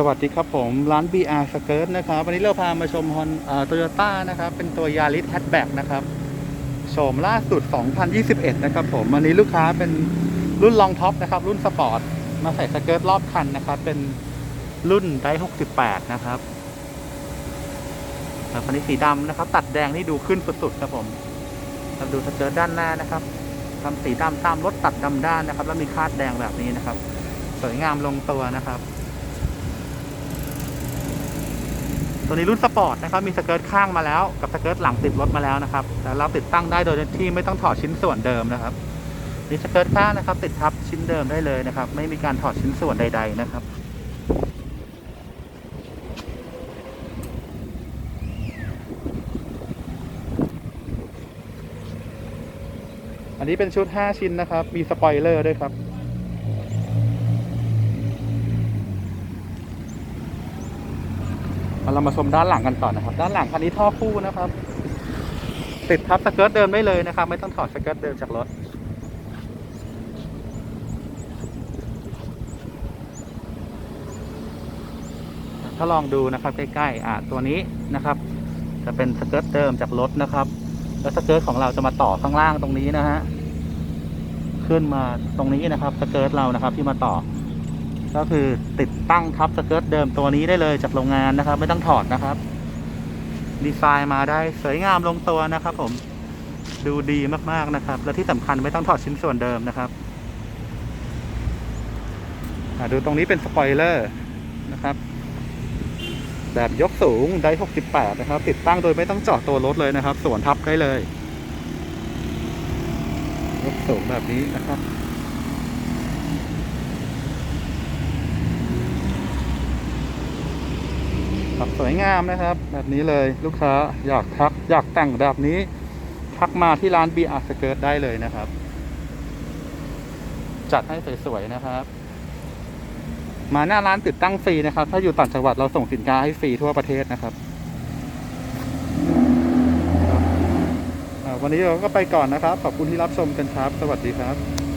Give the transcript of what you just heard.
สวัสดีครับผมร้าน BR Skirt นะครับ วันนี้เราพามาชมฮอนโตโยต้านะครับ เป็นตัวยาริสแฮชแบ็กนะครับโฉมล่าสุด 2021 นะครับผมวันนี้ลูกค้าเป็นรุ่นลองท็อปนะครับ รุ่นสปอร์ต มาใส่สเกิร์ตรอบคันนะครับ เป็นรุ่นได68 นะครับครับคันนี้สีดำนะครับ ตัดแดงนี่ดูขึ้นสุดๆครับผมเราดูสเกิร์ตด้านหน้านะครับทำสีดำตามรถตัดดำด้านนะครับ แล้วมีคาดแดงแบบนี้นะครับ สวยงามลงตัวนะครับ ตัวนี้รุ่นสปอร์ตนะครับมีสเกิร์ตข้างมาแล้วกับสเกิร์ตหลังติดรถมาแล้วนะครับแต่เราติดตั้งได้โดยที่ไม่ต้องถอดชิ้นส่วนเดิมนะครับมีสเกิร์ตข้างนะครับ ติดทับชิ้นเดิมได้เลยนะครับ ไม่มีการถอดชิ้นส่วนใด ๆ นะครับอันนี้เป็นชุด 5 ชิ้นนะครับ มีสปอยเลอร์ด้วยครับ มา เรามาชมด้านหลังกันก่อนนะครับ ด้านหลังคันนี้ท่อคู่นะครับ ติดทับสเกิร์ตเดิมได้เลยนะครับ ไม่ต้องถอดสเกิร์ตเดิมจากรถถ้าลองดูนะครับใกล้ๆอะตัวนี้นะครับ จะเป็นสเกิร์ตเดิมจากรถนะครับ แล้วสเกิร์ตของเราจะมาต่อข้างล่างตรงนี้นะฮะขึ้นมาตรงนี้นะครับสเกิร์ตเรานะครับ ที่มาต่อ ก็คือติดตั้งทับสเกิร์ตเดิมตัวนี้ได้เลยจากโรงงานนะครับ ไม่ต้องถอดนะครับ ดีไซน์มาได้สวยงามลงตัวนะครับ ผมดูดีมากๆนะครับ และที่สำคัญไม่ต้องถอดชิ้นส่วนเดิมนะครับดูตรงนี้เป็นสปอยเลอร์นะครับ แบบยกสูงได้ 68 นะครับ ติดตั้งโดยไม่ต้องเจาะตัวรถเลยนะครับ ส่วนทับได้เลย ยกสูงแบบนี้นะครับ ครับ สวยงามนะครับ แบบนี้เลยลูกค้าอยากทักอยากแต่งแบบนี้ ทักมาที่ร้าน BR Skirt ได้เลยนะครับ จัดให้สวยๆนะครับ มาหน้าร้านติดตั้งฟรีนะครับ ถ้าอยู่ต่างจังหวัดเราส่งสินค้าให้ฟรีทั่วประเทศนะครับวันนี้เราก็ไปก่อนนะครับ ขอบคุณที่รับชมกันครับ สวัสดีครับ